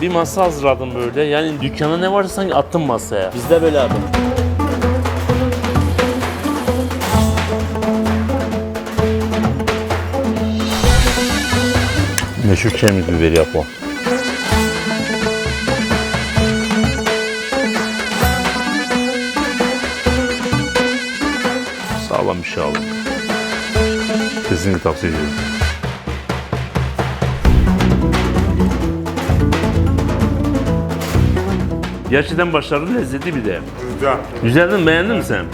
bir masa hazırladım böyle. Yani dükkana ne varsa sanki attım masaya. Bizde böyle abi. Meşhur kemik biberi yap o. Sağlam bir şey aldım. Kesinlikle tavsiye ediyorum. Gerçekten başarılı lezzetli bir de. Güzel. Güzel değil mi? Beğendin mi sen?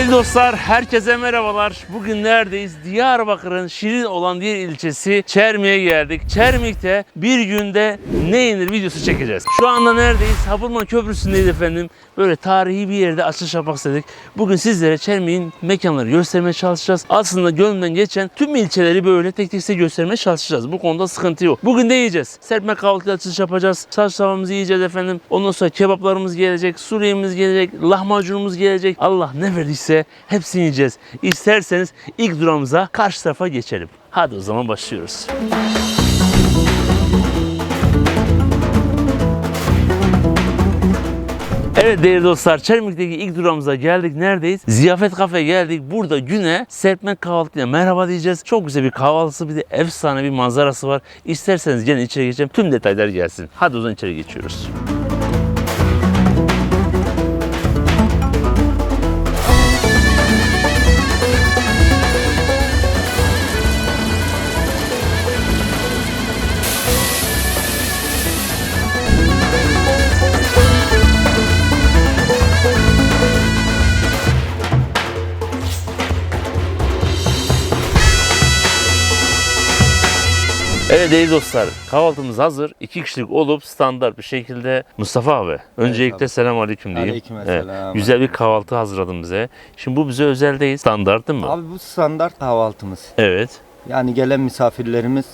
Kıymetli dostlar, herkese merhabalar. Bugün neredeyiz? Diyarbakır'ın şirin olan diğer ilçesi Çermik'e geldik. Çermik'te bir günde ne yenir videosu çekeceğiz. Şu anda neredeyiz? Habulman Köprüsü'ndeyiz efendim. Böyle tarihi bir yerde açılış yapmak istedik. Bugün sizlere Çermik'in mekanları göstermeye çalışacağız. Aslında gönlümden geçen tüm ilçeleri böyle tek tek size göstermeye çalışacağız. Bu konuda sıkıntı yok. Bugün ne yiyeceğiz? Serpme kahvaltı açılış yapacağız. Saç tavamızı yiyeceğiz efendim. Ondan sonra kebaplarımız gelecek, suriyemiz gelecek, lahmacunumuz gelecek. Allah ne verdiyse hepsini yiyeceğiz. İsterseniz ilk durağımıza karşı tarafa geçelim. Hadi o zaman başlıyoruz. Evet değerli dostlar Çermik'teki ilk durağımıza geldik. Neredeyiz? Ziyafet Kafe geldik. Burada güne serpme kahvaltıya merhaba diyeceğiz. Çok güzel bir kahvaltısı bir de efsane bir manzarası var. İsterseniz gelin içeri geçelim. Tüm detaylar gelsin. Hadi o zaman içeri geçiyoruz. Evet değerli dostlar kahvaltımız hazır. İki kişilik olup standart bir şekilde Mustafa abi öncelikle abi. selam aleyküm diyeyim. Aleykümselam. güzel bir kahvaltı hazırladım bize. Şimdi bu bize özel değil standart değil mi? Abi bu standart kahvaltımız. Evet. Yani gelen misafirlerimiz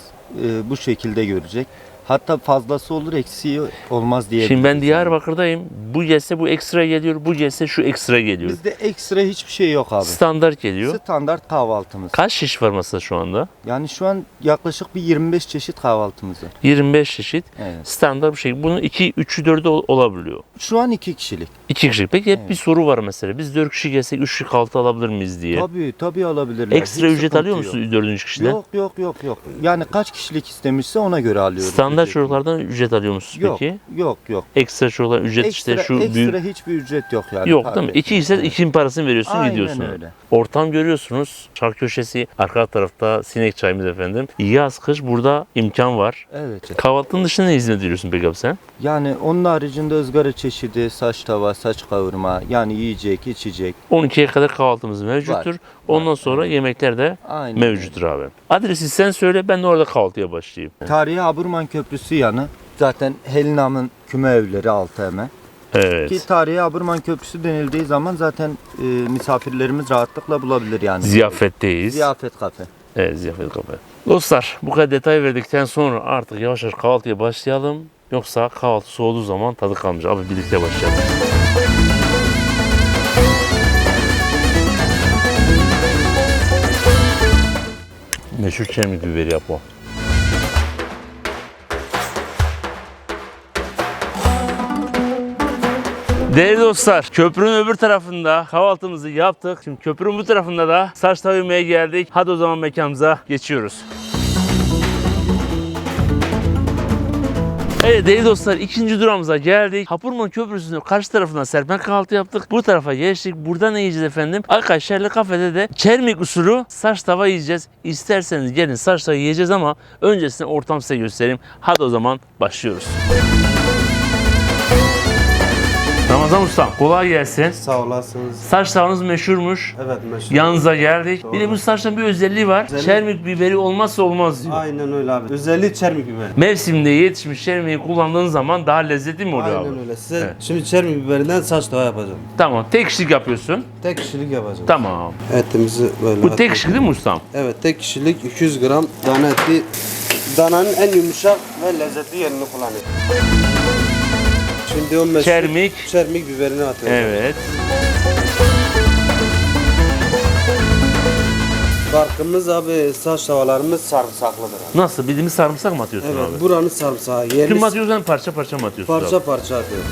e, bu şekilde görecek. Hatta fazlası olur eksiği olmaz diye. Şimdi ben Diyarbakır'dayım. Bu gelse bu ekstra geliyor. Bu gelse şu ekstra geliyor. Bizde ekstra hiçbir şey yok abi. Standart geliyor. Standart kahvaltımız. Kaç şiş var masada şu anda? Yani şu an yaklaşık bir 25 çeşit kahvaltımız var. 25 çeşit. Evet. Standart bir şey. Bunun 2, 3'ü 4'ü ol- olabiliyor. Şu an iki kişilik. 2 kişilik. Peki hep Evet. bir soru var mesela. Biz 4 kişi gelsek 3 kişi kahvaltı alabilir miyiz diye. Tabii tabii alabilirler. Ekstra Hiç ücret alıyor musunuz 4. kişiden? Yok yok yok yok. Yani kaç kişilik istemişse ona göre alıyoruz. Standart ücreti. çocuklardan ücret alıyor musunuz Yok peki? yok yok. Ekstra çocuklar ücret Ekstra, işte şu ekstra büyük hiçbir ücret yok yani. yok değil mi? İki ise Evet. ikinin parasını veriyorsun Aynen gidiyorsun. öyle. Ortam görüyorsunuz. Çark köşesi arka tarafta sinek çayımız efendim. Yaz kış burada imkan var. Evet. Kahvaltının dışında ne hizmet ediyorsun peki abi sen? Yani onun haricinde ızgara çeşidi, saç tava, saç kavurma, yani yiyecek, içecek. 12'ye kadar kahvaltımız mevcuttur. Ondan sonra yemekler de Aynen. mevcuttur abi. Adresi sen söyle ben de orada kahvaltıya başlayayım. Tarihi Aburman Köprüsü yanı. Zaten Helinam'ın küme evleri altı hemen. Ki Evet. tarihi Aburman Köprüsü denildiği zaman zaten e, misafirlerimiz rahatlıkla bulabilir yani. Ziyafetteyiz. Ziyafet kafe. Evet ziyafet kafe. Dostlar bu kadar detay verdikten sonra artık yavaş yavaş kahvaltıya başlayalım. Yoksa kahvaltı soğuduğu zaman tadı kalmayacak. Abi birlikte başlayalım. Meşhur kemik biberi yap Değerli dostlar, köprünün öbür tarafında kahvaltımızı yaptık. Şimdi köprünün bu tarafında da saç tavımaya geldik. Hadi o zaman mekanımıza geçiyoruz. Evet değerli dostlar ikinci durağımıza geldik. Hapurman Köprüsü'nün karşı tarafına serpme kahvaltı yaptık. Bu tarafa geçtik. Burada ne yiyeceğiz efendim? Arkadaşlarla kafede de çermik usulü saç tava yiyeceğiz. İsterseniz gelin saç tava yiyeceğiz ama öncesinde ortam size göstereyim. Hadi o zaman başlıyoruz. Ramazan Ustam kolay gelsin. Sağ olasınız. Saç tavanız meşhurmuş. Evet meşhur. Yanınıza geldik. Bir de Doğru. bu saçın bir özelliği var. Özelliği- Çermik biberi olmazsa olmaz diyor. Aynen öyle abi. Özelliği çermik biberi. Mevsimde yetişmiş çermiği kullandığın zaman daha lezzetli mi oluyor Aynen abi? öyle. Size Evet. şimdi çermik biberinden saç tava yapacağım. Tamam. Tek kişilik yapıyorsun. Tek kişilik yapacağım. Tamam. Etimizi böyle Bu tek kişilik değil mi ustam? Evet tek kişilik 200 gram dana eti. Dananın en yumuşak ve lezzetli yerini kullanıyorum. Şimdi o meşhur Çermik. çermik biberini atıyorum. Evet. Farkımız abi saç tavalarımız sarımsaklıdır abi. Nasıl? Bildiğimiz sarımsak mı atıyorsun Evet abi? buranın sarımsağı yerli Tüm atıyorsun parça parça mı atıyorsun parça abi? parça atıyoruz.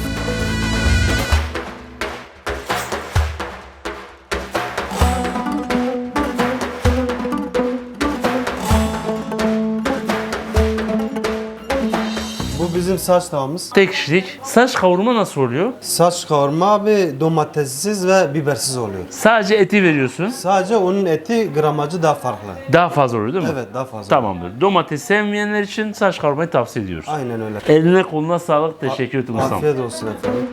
Saç tavamız. Tek kişilik. Saç kavurma nasıl oluyor? Saç kavurma abi domatessiz ve bibersiz oluyor. Sadece eti veriyorsun. Sadece onun eti gramajı daha farklı. Daha fazla oluyor değil mi? Evet daha fazla. Tamamdır. Domates sevmeyenler için saç kavurmayı tavsiye ediyoruz. Aynen öyle. Eline koluna sağlık. Teşekkür ederim ustam. Afiyet olsun efendim.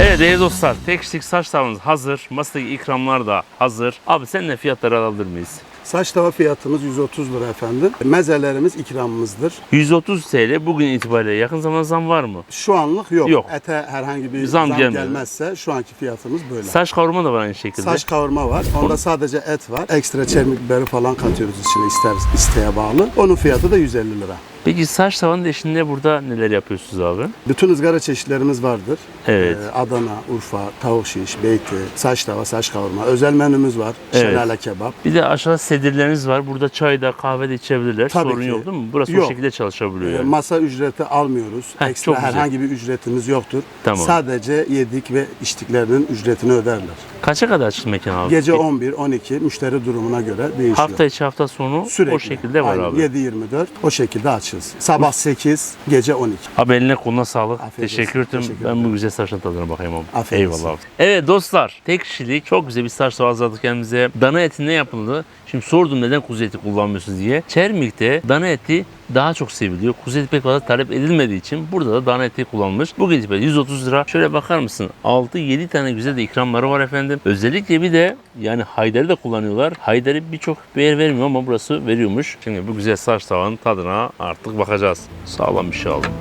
Evet değerli dostlar, tek kişilik saç tavamız hazır. Masadaki ikramlar da hazır. Abi seninle fiyatları alabilir miyiz? Saç tava fiyatımız 130 lira efendim. Mezelerimiz ikramımızdır. 130 TL bugün itibariyle yakın zamanda zam var mı? Şu anlık yok. Yok. Ete herhangi bir Zam zam, gelmezse şu anki fiyatımız böyle. Saç kavurma da var aynı şekilde. Saç kavurma var. Onda sadece et var. Ekstra çermik biberi falan katıyoruz içine ister isteğe bağlı. Onun fiyatı da 150 lira. Peki saç tavanın eşliğinde burada neler yapıyorsunuz abi? Bütün ızgara çeşitlerimiz vardır. Evet. Ee, Adana, Urfa, tavuk şiş, beyti, saç tava, saç kavurma. Özel menümüz var. Evet. Şelale kebap. Bir de aşağıda sedirleriniz var. Burada çay da kahve de içebilirler. Tabii Sorun ki. yok değil mi? Burası o Yok. şekilde çalışabiliyor Ee, yani. Masa ücreti almıyoruz. Heh, Ekstra herhangi bir ücretimiz yoktur. Tamam. Sadece yedik ve içtiklerinin ücretini öderler. Kaça kadar açık mekan abi? Gece Bir 11-12 müşteri durumuna göre değişiyor. Hafta içi hafta sonu Sürekli. o şekilde var Aynen, abi. 7-24 o şekilde açığız. Sabah 8, gece 12. Abi eline koluna sağlık. Afiyet Teşekkür olsun. ederim. Teşekkür ben bu güzel saçın tadına bakayım abi. Afiyet Eyvallah olsun. Evet dostlar tek kişilik çok güzel bir saç tava hazırladık kendimize. Dana eti ne yapıldı? Şimdi sordum neden kuzu eti kullanmıyorsunuz diye. Çermik'te dana eti daha çok seviliyor. Kuzu pek fazla talep edilmediği için burada da dana eti kullanılmış. Bugün itibariyle 130 lira. Şöyle bakar mısın? 6-7 tane güzel de ikramları var efendim. Özellikle bir de yani haydari de kullanıyorlar. Haydari birçok bir yer vermiyor ama burası veriyormuş. Şimdi bu güzel saç tavanın tadına artık bakacağız. Sağlam bir şey aldım.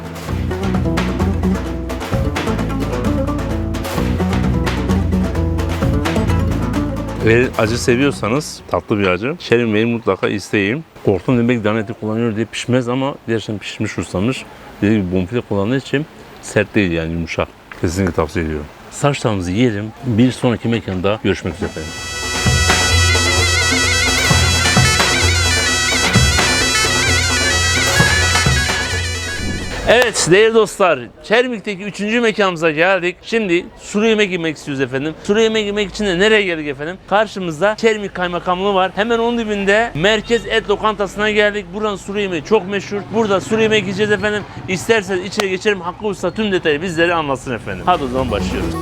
Eğer acı seviyorsanız tatlı bir acı. Şerin Bey'i mutlaka isteyin. Korktum demek dana eti kullanıyor diye pişmez ama gerçekten pişmiş uslanmış. Dediğim gibi bonfile kullandığı için sert değil yani yumuşak. Kesinlikle tavsiye ediyorum. Saç yiyelim. Bir sonraki mekanda görüşmek üzere efendim. Evet değerli dostlar, Çermik'teki üçüncü mekanımıza geldik. Şimdi sulu yemek yemek istiyoruz efendim. Sulu yemek yemek için de nereye geldik efendim? Karşımızda Çermik Kaymakamlığı var. Hemen onun dibinde Merkez Et Lokantası'na geldik. Buranın sulu yemeği çok meşhur. Burada sulu yemek yiyeceğiz efendim. İsterseniz içeri geçelim. Hakkı Usta tüm detayı bizlere anlatsın efendim. Hadi o zaman başlıyoruz.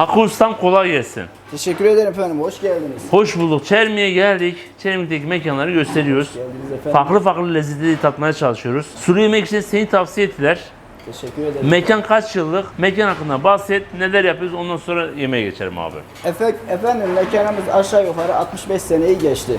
Hakkı Ustam kolay gelsin. Teşekkür ederim efendim. Hoş geldiniz. Hoş bulduk. Çermi'ye geldik. Çermik'teki mekanları gösteriyoruz. Geldiniz efendim. Farklı farklı lezzetleri tatmaya çalışıyoruz. Sulu yemek için seni tavsiye ettiler. Teşekkür ederim. Mekan kaç yıllık? Mekan hakkında bahset. Neler yapıyoruz? Ondan sonra yemeğe geçerim abi. Efek, efendim mekanımız aşağı yukarı 65 seneyi geçti.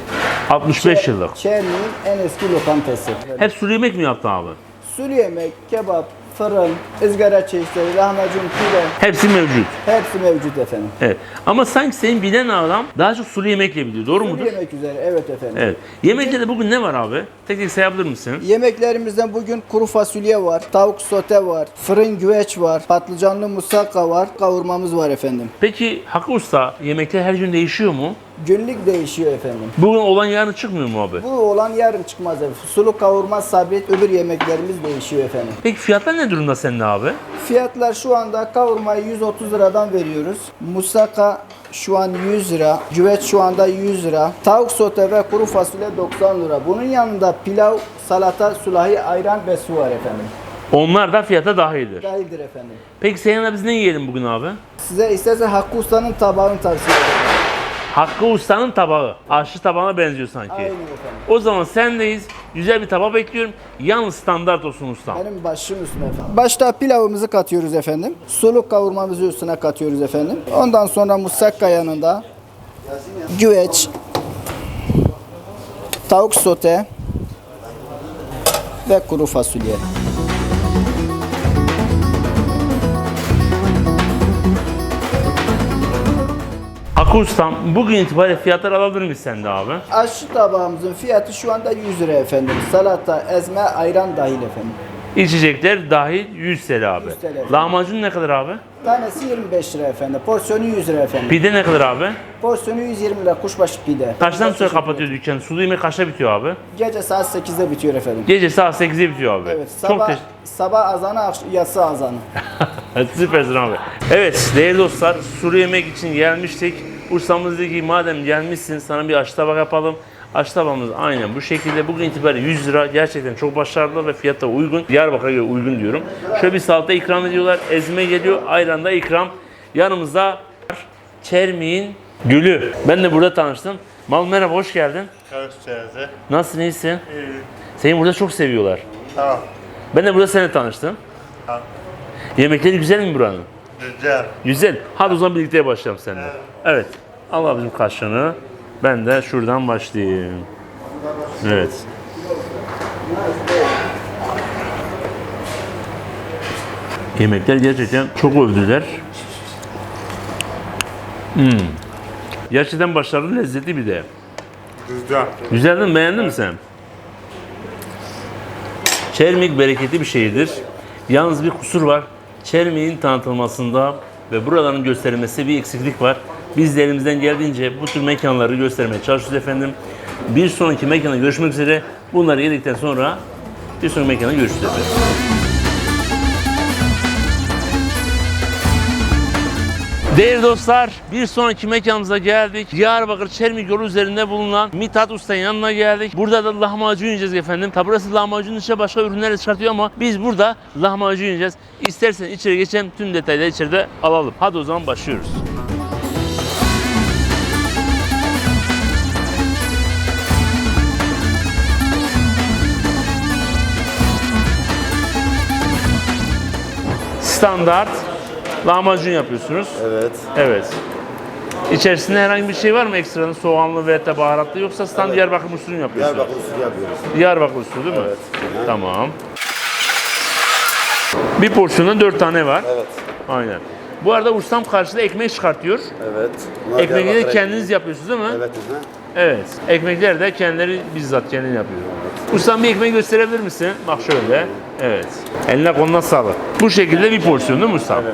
65 yıllık. Çermi'nin en eski lokantası. Hep sulu yemek mi yaptın abi? Sulu yemek, kebap, fırın, ızgara çeşitleri, lahmacun, pide Hepsi mevcut. hepsi mevcut efendim. Evet. Ama sanki senin bilen adam daha çok sulu yemekle biliyor. Doğru Sulu mudur? yemek üzere evet efendim. Evet. Yemekte de bugün ne var abi? Tek tek sayabilir misin? Yemeklerimizden bugün kuru fasulye var, tavuk sote var, fırın güveç var, patlıcanlı musakka var, kavurmamız var efendim. Peki Hakkı Usta yemekler her gün değişiyor mu? Günlük değişiyor efendim. Bugün olan yarın çıkmıyor mu abi? Bu olan yarın çıkmaz efendim. Sulu kavurma sabit, öbür yemeklerimiz değişiyor efendim. Peki fiyatlar ne durumda sende abi? Fiyatlar şu anda kavurmayı 130 liradan veriyoruz. Musaka şu an 100 lira. Güveç şu anda 100 lira. Tavuk sote ve kuru fasulye 90 lira. Bunun yanında pilav, salata, sulahi, ayran ve su var efendim. Onlar da fiyata dahildir. Dahildir efendim. Peki seninle biz ne yiyelim bugün abi? Size istersen Hakkı Usta'nın tabağını tavsiye ederim. Hakkı Usta'nın tabağı. Aşçı tabağına benziyor sanki. Aynen efendim. O zaman sendeyiz. Güzel bir tabak bekliyorum. Yalnız standart olsun ustam. Benim başım üstüne efendim. Başta pilavımızı katıyoruz efendim. Sulu kavurmamızı üstüne katıyoruz efendim. Ondan sonra musakka yanında güveç, tavuk sote ve kuru fasulye. Ustam bugün itibariyle fiyatlar alabilir miyiz sende abi? Aşçı tabağımızın fiyatı şu anda 100 lira efendim. Salata, ezme, ayran dahil efendim. İçecekler dahil 100 TL abi. 100 TL. Lahmacun ne kadar abi? Tanesi 25 lira efendim. Porsiyonu 100 lira efendim. Pide ne kadar abi? Porsiyonu 120 lira kuşbaşı pide. Kaçtan sonra Kuşbaşı kapatıyor dükkanı? Sulu yemek kaçta bitiyor abi? pide. Gece saat 8'de bitiyor efendim. Gece saat 8'de bitiyor abi. Evet, Çok sabah, teş- sabah azanı, akş- yatsı azanı. Süpersin abi. Evet değerli dostlar sulu yemek için gelmiştik. Ustamız dedi ki madem gelmişsin sana bir aç tabak yapalım. Aç tabağımız aynen bu şekilde. Bugün itibariyle 100 lira. Gerçekten çok başarılı ve fiyat da uygun. Diyarbakır'a göre uygun diyorum. Şöyle bir salata ikram ediyorlar. Ezme geliyor. Ayran da ikram. Yanımızda Çermi'nin gülü. Ben de burada tanıştım. Mal merhaba hoş geldin. Karışacağızı. Nasılsın iyisin? İyi. Seni burada çok seviyorlar. Tamam. Ben de burada seninle tanıştım. Tamam. Yemekleri güzel mi buranın? Güzel. Güzel. Hadi o zaman birlikte başlayalım seninle. Evet. Al abicim kaşığını. Ben de şuradan başlayayım. Evet. Yemekler gerçekten çok övdüler. Hmm. Gerçekten başarılı, lezzetli bir de. Güzel. Güzel değil mi? Beğendin mi sen? Çermik bereketli bir şehirdir. Yalnız bir kusur var. Çermik'in tanıtılmasında ve buraların gösterilmesi bir eksiklik var. Biz de elimizden geldiğince bu tür mekanları göstermeye çalışıyoruz efendim. Bir sonraki mekanda görüşmek üzere. Bunları yedikten sonra bir sonraki mekanda görüşürüz efendim. Değerli dostlar, bir sonraki mekanımıza geldik. Diyarbakır Çermik yolu üzerinde bulunan Mithat Usta'nın yanına geldik. Burada da lahmacun yiyeceğiz efendim. Tabi burası lahmacunun içine başka ürünler de çıkartıyor ama biz burada lahmacun yiyeceğiz. İstersen içeri geçelim, tüm detayları içeride alalım. Hadi o zaman başlıyoruz. Standart lahmacun yapıyorsunuz. Evet. Evet. İçerisinde herhangi bir şey var mı ekstranın soğanlı veya da baharatlı yoksa stand Diyarbakır usulü mü yapıyorsunuz? Diyarbakır usulü yapıyoruz. Diyarbakır usulü değil mi? Evet. Tamam. Bir porsiyonda dört tane var. Evet. Aynen. Bu arada ustam karşıda ekmek çıkartıyor. Evet. Ekmeği de kendiniz yapıyorsunuz değil mi? ekmeği. Evet. hı. Evet. Ekmekler de kendileri bizzat kendini yapıyor. Ustam bir ekmeği gösterebilir misin? Bak şöyle. Evet. Eline koluna sağlık. Bu şekilde bir porsiyon değil mi ustam? Evet.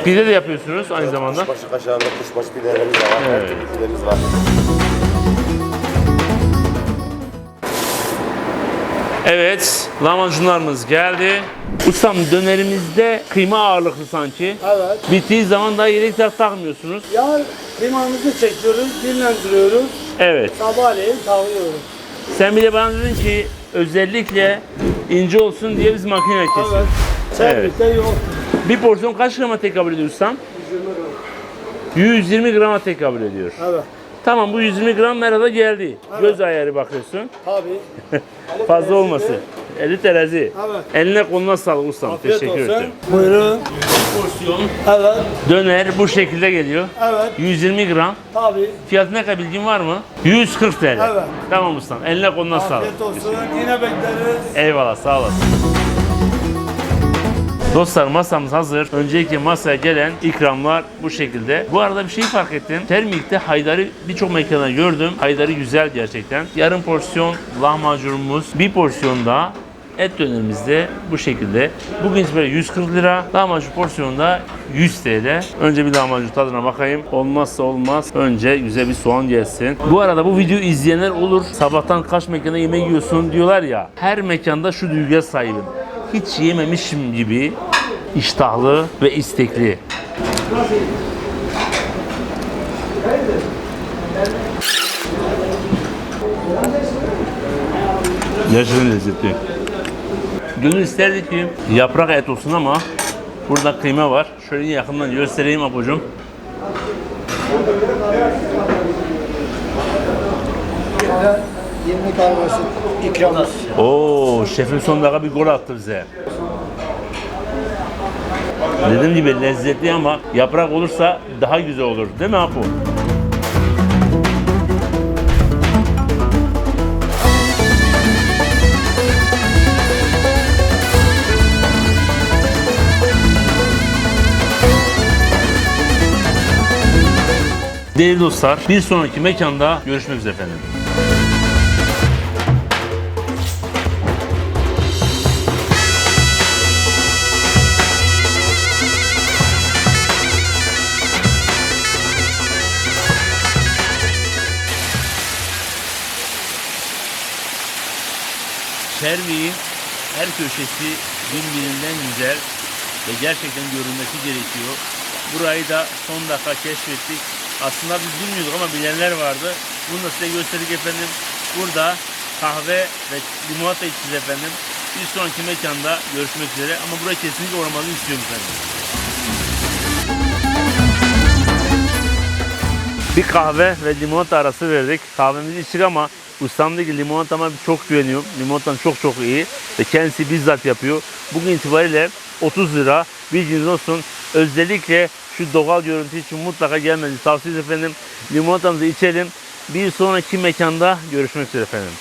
hı. Pide de yapıyorsunuz aynı zamanda. Kuşbaşı kaşarlı, kuşbaşı pidelerimiz de var. Evet. Her türlü pidemiz var. Evet, lahmacunlarımız geldi. Ustam dönerimizde kıyma ağırlıklı sanki. Evet. Bittiği zaman da yedek tak takmıyorsunuz. Yağ kıymamızı çekiyoruz, dinlendiriyoruz. Evet. Sabahleyin tavuyoruz. Sen bir de bana dedin ki özellikle ince olsun diye biz makine Evet. kesiyoruz. Serviste yok. Bir porsiyon kaç grama tekabül ediyor ustam? 120 grama tekabül ediyor. Evet. Tamam bu 120 gram nerede geldi? Göz ayarı bakıyorsun. Tabii. Fazla olmasın. 50 terazi. Evet. Eline koluna sağlık ustam. Afiyet Teşekkür olsun. ederim. Buyurun. Porsiyon Evet. döner bu şekilde geliyor. Evet. 120 gram. Tabii. Fiyatı ne kadar bilgin var mı? 140 TL. Evet. Tamam ustam. Eline koluna sağlık. Afiyet olsun. Yine bekleriz. Eyvallah sağ olasın. Dostlar masamız hazır. Öncelikle masaya gelen ikramlar bu şekilde. Bu arada bir şey fark ettim. Termik'te Haydar'ı birçok mekanda gördüm. Haydar'ı güzel gerçekten. Yarım porsiyon lahmacunumuz, bir porsiyon da et dönerimizde bu şekilde. Bugün itibariyle 140 lira. Lahmacun porsiyonda 100 TL. Önce bir lahmacun tadına bakayım. Olmazsa olmaz. Önce güzel bir soğan gelsin. Bu arada bu videoyu izleyenler olur. Sabahtan kaç mekanda yemek yiyorsun diyorlar ya. Her mekanda şu duyguya sahibim. Hiç yememişim gibi iştahlı ve istekli. Gerçekten lezzetli. Gönül isterdi ki yaprak et olsun ama burada kıyma var. Şöyle yakından göstereyim abucum. Yirmi karmaşık ikramımız. Oo, şefim son dakika bir gol attı bize. Dediğim gibi lezzetli ama yaprak olursa daha güzel olur. Değil mi Apo? Değerli dostlar bir sonraki mekanda görüşmek üzere efendim. Şermi'yi her köşesi birbirinden güzel ve gerçekten görülmesi gerekiyor. Burayı da son dakika keşfettik. Aslında biz bilmiyorduk ama bilenler vardı. Bunu da size gösterdik efendim. Burada kahve ve limonata içeceğiz efendim. Bir sonraki mekanda görüşmek üzere ama buraya kesinlikle uğramanızı istiyorum efendim. Bir kahve ve limonata arası verdik. Kahvemizi içtik ama ustam dedi ki limonatama çok güveniyorum. Limonatam çok çok iyi ve kendisi bizzat yapıyor. Bugün itibariyle 30 lira bilginiz olsun. Özellikle şu doğal görüntü için mutlaka gelmenizi tavsiye ederim efendim. Limonatamızı içelim. Bir sonraki mekanda görüşmek üzere efendim.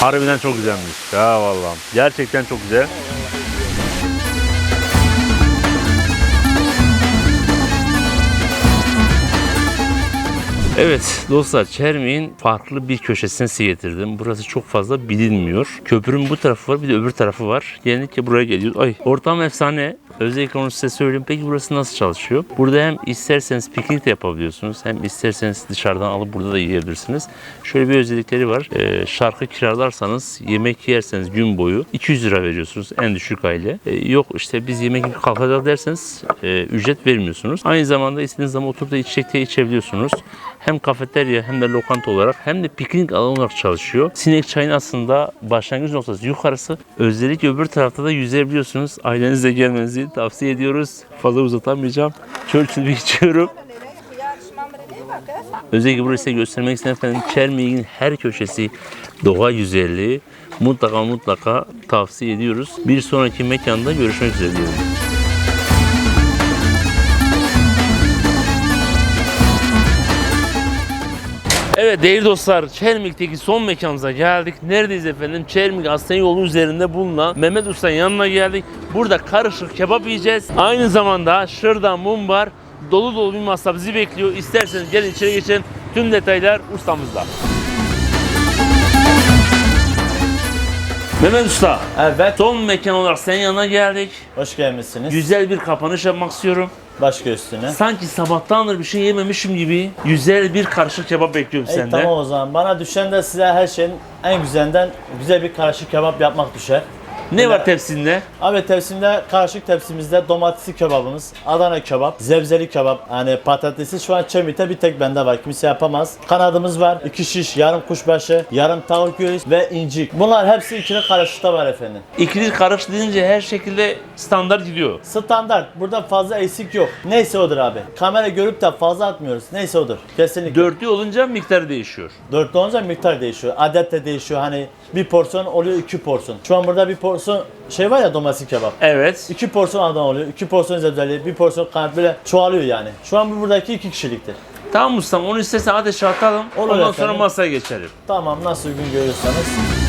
Harbiden çok güzelmiş. Ya vallahi. Gerçekten çok güzel. Evet dostlar Çermi'nin farklı bir köşesine size getirdim. Burası çok fazla bilinmiyor. Köprünün bu tarafı var bir de öbür tarafı var. Genellikle buraya geliyoruz. Ay ortam efsane. Özellikle onu size söyleyeyim. Peki burası nasıl çalışıyor? Burada hem isterseniz piknik de yapabiliyorsunuz. Hem isterseniz dışarıdan alıp burada da yiyebilirsiniz. Şöyle bir özellikleri var. Ee, şarkı kiralarsanız yemek yerseniz gün boyu 200 lira veriyorsunuz en düşük aile. Ee, yok işte biz yemek kalkacağız derseniz e, ücret vermiyorsunuz. Aynı zamanda istediğiniz zaman oturup da içecek de içebiliyorsunuz. Hem kafeterya hem de lokanta olarak hem de piknik alanı olarak çalışıyor. Sinek çayın aslında başlangıç noktası yukarısı. Özellikle öbür tarafta da yüzebiliyorsunuz. Ailenizle gelmenizi tavsiye ediyoruz. Fazla uzatamayacağım. Çölçül bir içiyorum. Özellikle burayı size göstermek istedim efendim. Çermi'nin her köşesi doğa güzelliği. Mutlaka mutlaka tavsiye ediyoruz. Bir sonraki mekanda görüşmek üzere diyorum. Evet değerli dostlar Çelmik'teki son mekanımıza geldik. Neredeyiz efendim? Çelmik Aslan yolu üzerinde bulunan Mehmet Usta'nın yanına geldik. Burada karışık kebap yiyeceğiz. Aynı zamanda şırdan, mumbar, dolu dolu bir masa bizi bekliyor. İsterseniz gelin içeri geçin. Tüm detaylar ustamızda. Mehmet Usta, Evet, son mekan olarak senin yanına geldik. hoş gelmişsiniz. Güzel bir kapanış yapmak istiyorum. Başka üstüne. Sanki sabahtandır bir şey yememişim gibi güzel bir karışık kebap bekliyorum senden. tamam o zaman. Bana düşen de size her şeyin en güzelinden güzel bir karışık kebap yapmak düşer. Ne var tepsinde? Abi tepsimde, karışık tepsimizde domatesli kebabımız, Adana kebap, zebzeli kebap, hani patatesi şu an çemite bir tek bende var. Kimse yapamaz. Kanadımız var, iki şiş, yarım kuşbaşı, yarım tavuk göğüs ve incik. Bunlar hepsi ikili karışıkta var efendim. İkili karış deyince her şekilde standart gidiyor. Standart. Burada fazla eksik yok. Neyse odur abi. Kamera görüp de fazla atmıyoruz. Neyse odur. Kesinlikle. Dörtlü olunca miktar değişiyor. Dörtlü olunca miktar değişiyor. Adet de değişiyor. Hani bir porsiyon oluyor iki porsiyon. Şu an burada bir porsiyon şey var ya domates kebap. Evet. İki porsiyon Adana oluyor. iki porsiyon zebzeli, bir porsiyon kanat böyle çoğalıyor yani. Şu an bu buradaki iki kişiliktir. Tamam ustam onu istersen ateşe atalım. Olur Ondan efendim. sonra masaya geçelim. Tamam nasıl uygun görüyorsanız.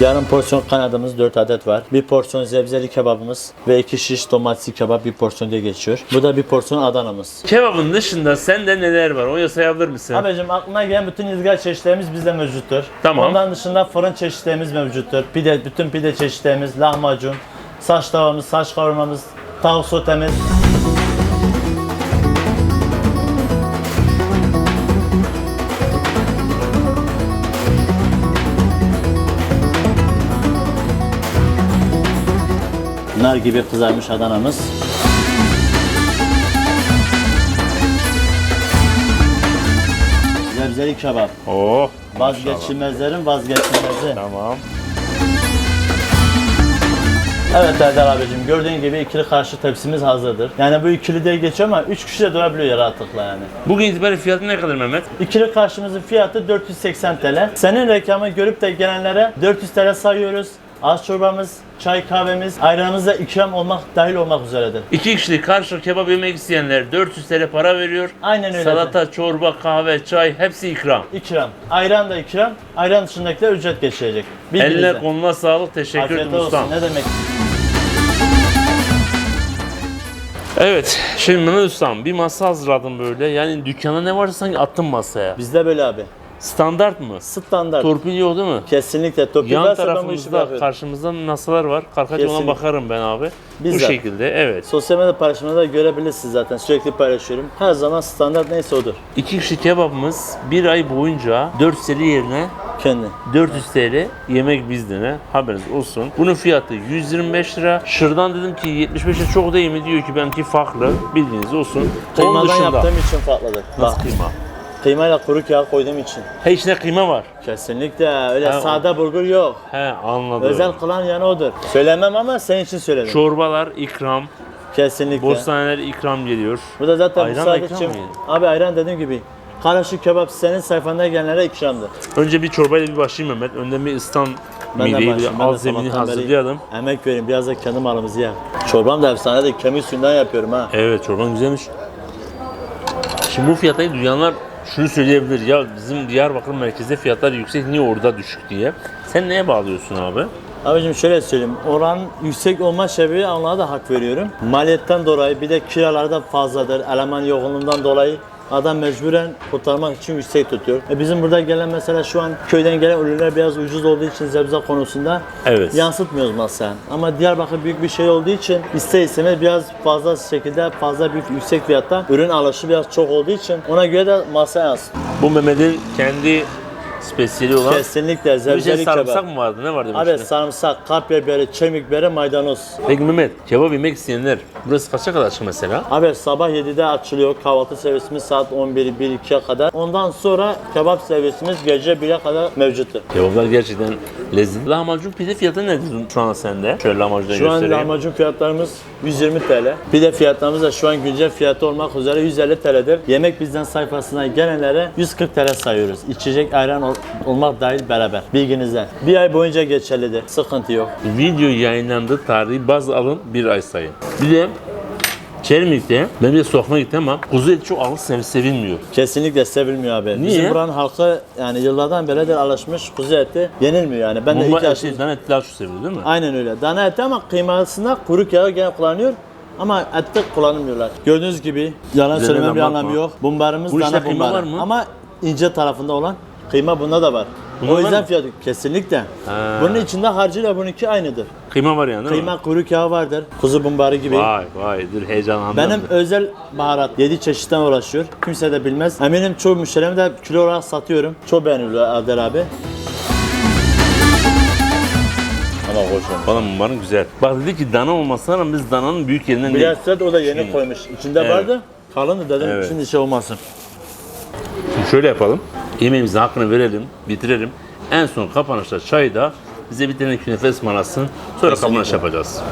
Yarım porsiyon kanadımız 4 adet var. Bir porsiyon zebzeli kebabımız ve iki şiş domatesli kebap bir porsiyon diye geçiyor. Bu da bir porsiyon Adana'mız. Kebabın dışında sende neler var? O sayabilir misin? Abicim aklına gelen bütün izgar çeşitlerimiz bizde mevcuttur. Tamam. Ondan dışında fırın çeşitlerimiz mevcuttur. Pide, bütün pide çeşitlerimiz, lahmacun, saç tavamız, saç kavurmamız, tavuk sotemiz. Nar gibi kızarmış Adana'mız. Zebzeli kebap. Oh. Vazgeçilmezlerin vazgeçilmezi. Tamam. Evet Erdal abicim gördüğün gibi ikili karşı tepsimiz hazırdır. Yani bu ikili diye geçiyor ama 3 kişi de durabiliyor rahatlıkla yani. Bugün itibariyle fiyatı ne kadar Mehmet? İkili karşımızın fiyatı 480 TL. Senin reklamı görüp de gelenlere 400 TL sayıyoruz. Az çorbamız, çay kahvemiz, ayranımız da ikram olmak dahil olmak üzeredir. İki kişilik karışık kebap yemek isteyenler 400 TL para veriyor. Aynen öyle. Salata, çorba, kahve, çay hepsi ikram. İkram. Ayran da ikram. Ayran dışındakiler ücret geçirecek. Bilginize. Eline koluna sağlık. Teşekkür Afiyet ederim olsun. ustam. Ne demek? Evet, şimdi Mehmet Ustam bir masa hazırladım böyle. Yani dükkana ne varsa sanki attım masaya. Bizde böyle abi. Standart mı? Standart. Torpil yok değil mi? Kesinlikle. Torpil Yan varsa ben bu işi tarafımızda bırakıyorum. karşımızda nasalar var. Karkaca ona Kesinlikle. bakarım ben abi. Bu Bizzat. şekilde evet. Sosyal medya paylaşımında da görebilirsiniz zaten. Sürekli paylaşıyorum. Her zaman standart neyse odur. İki kişi kebabımız bir ay boyunca 4 seri yerine Kendi. 400 TL yemek bizden haberiniz olsun. Bunun fiyatı 125 lira. Şırdan dedim ki 75'e çok değil mi diyor ki benimki farklı. Bilginiz olsun. Onun Kıymadan dışında yaptığım için farklıdır. nasıl Bak, kıyma? Kıymayla kuru yağ koyduğum için. He içinde kıyma var. Kesinlikle öyle o- sade bulgur yok. He anladım. Özel kılan yanı odur. Söylemem ama senin için söyledim. Çorbalar ikram, Kesinlikle. bostaneler ikram geliyor. Burada zaten Ayran bu da ikram abi ayran dediğim gibi karışık kebap senin sayfanda gelenlere ikramdır. Önce bir çorbayla bir başlayayım Mehmet. Önden bir ıstan Ben de mideyi, bir başlayayım. Ben de az zemini sabahtan beri hazırlayalım. Emek vereyim biraz da kendi malımızı ya. Çorbam da efsane de kemik suyundan yapıyorum ha. Evet çorban güzelmiş. Şimdi bu fiyatayı duyanlar şunu söyleyebilir ya bizim Diyarbakır merkezde fiyatlar yüksek niye orada düşük diye. Sen neye bağlıyorsun abi? Abicim şöyle söyleyeyim. Oran yüksek olma sebebi onlara da hak veriyorum. Maliyetten dolayı bir de kiralar da fazladır. Eleman yoğunluğundan dolayı adam mecburen kurtarmak için yüksek tutuyor. E bizim burada gelen mesela şu an köyden gelen ürünler biraz ucuz olduğu için zebze konusunda Evet. yansıtmıyoruz masaya. Ama Diyarbakır büyük bir şey olduğu için ister istemez biraz fazla şekilde fazla bir yüksek fiyatta ürün alışı biraz çok olduğu için ona göre de masaya yansıtıyor. Bu Mehmet'in kendi spesiyeli olan Kesinlikle zebzeli sarımsak kebap. mı vardı? Ne vardı bu Abi içinde? sarımsak, kapya biberi, çemik biberi, maydanoz. Peki Mehmet kebap yemek isteyenler burası kaça kadar açık mesela? Abi sabah 7'de açılıyor. Kahvaltı servisimiz saat 11 1 2'ye kadar. Ondan sonra kebap servisimiz gece 1'e kadar mevcuttur. Kebaplar gerçekten lezzetli. Lahmacun pide fiyatı nedir şu an sende? Şöyle lahmacunu Şu an göstereyim. lahmacun fiyatlarımız 120 TL. Bir de fiyatlarımız da şu an güncel fiyatı olmak üzere 150 TL'dir. Yemek bizden sayfasına gelenlere 140 TL sayıyoruz. İçecek ayran ol- olmak dahil beraber. Bilginizde. Bir ay boyunca geçerlidir. Sıkıntı yok. Video yayınlandığı tarihi baz alın bir ay sayın. Bir de Çermik'te ben bir de sokma gittim ama kuzu eti çok ağır sev sevilmiyor. Kesinlikle sevilmiyor abi. Niye? Bizim buranın halkı yani yıllardan beridir alışmış kuzu eti yenilmiyor yani. Ben de Normal ilk eti, dana eti daha çok seviyor değil mi? Aynen öyle. Dana eti ama kıymasında kuruk yağı gene kullanıyor. Ama ette kullanmıyorlar. Gördüğünüz gibi yalan söylemem bir anlamı yok. Bumbarımız Bu dana bumbarı. var mı? Ama ince tarafında olan kıyma bunda da var. Bunda o yüzden mı? fiyatı kesinlikle. Ha. Bunun içinde harcıyla bununki aynıdır. Kıyma var yani değil Kıyma kuruk yağı vardır. Kuzu bumbarı gibi. mi? Vay vay dur heyecanlandım. Benim özel baharat 7 çeşitten uğraşıyor. Kimse de bilmez. Eminim çoğu müşterime de kilo olarak satıyorum. Çok beğeniyorlar Adel abi. Ama hoş olmuş. Bana bunların güzel. Bak dedi ki dana olmasına rağmen biz dananın büyük yerinden değil. Biraz süt o da yeni Şimdi. koymuş. İçinde Evet. vardı. Kalındı dedim Evet. şimdi şey olmasın. Şimdi şöyle yapalım. Yemeğimizin hakkını verelim, bitirelim. En son kapanışta çayı da bize bir tane künefe ısmarlasın. Sonra kapanış yapacağız.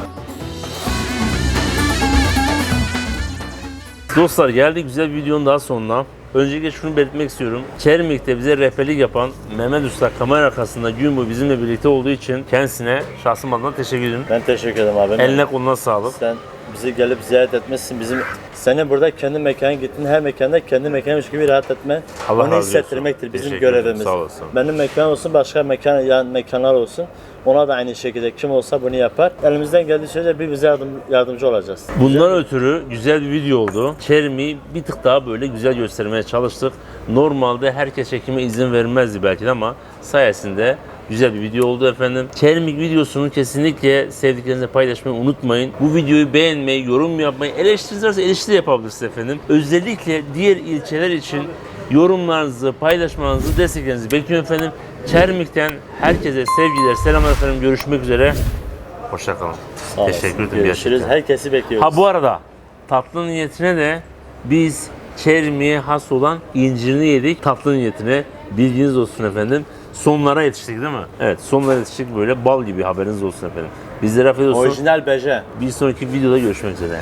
Dostlar geldik güzel bir videonun daha sonuna. Öncelikle şunu belirtmek istiyorum. Çermik'te bize rehberlik yapan Mehmet Usta kamera arkasında gün boyu bizimle birlikte olduğu için kendisine şahsım adına teşekkür ederim. Ben teşekkür ederim abi. Eline koluna sağlık. Sen bizi gelip ziyaret etmişsin. Bizim seni burada kendi mekana gittin. Her mekanda kendi mekanmış gibi rahat etme. Allah Onu razı olsun. hissettirmektir bizim Teşekkür ederim, görevimiz. sağ olasın. Benim mekan olsun, başka mekan yan mekanlar olsun. Ona da aynı şekilde kim olsa bunu yapar. Elimizden geldiği sürece birbirimize yardım, yardımcı olacağız. Bundan ötürü güzel bir video oldu. Çermi'yi bir tık daha böyle güzel göstermeye çalıştık. Normalde herkes çekime izin vermezdi belki de ama sayesinde güzel bir video oldu efendim. Çermik videosunu kesinlikle sevdiklerinizle paylaşmayı unutmayın. Bu videoyu beğenmeyi, yorum yapmayı, eleştiriniz varsa eleştiri yapabilirsiniz efendim. Özellikle diğer ilçeler için yorumlarınızı, paylaşmanızı, desteklerinizi bekliyorum efendim. Çermik'ten herkese sevgiler, selamlar efendim. Görüşmek üzere. Hoşçakalın. Teşekkür ederim Görüşürüz. gerçekten. Herkesi bekliyoruz. Ha bu arada tatlı niyetine de biz Çermi'ye has olan incirini yedik tatlı niyetine. Bilginiz olsun efendim. Sonlara yetiştik değil mi? Evet sonlara yetiştik böyle bal gibi haberiniz olsun efendim. Bizlere afiyet olsun. Orijinal beje. Bir sonraki videoda görüşmek üzere.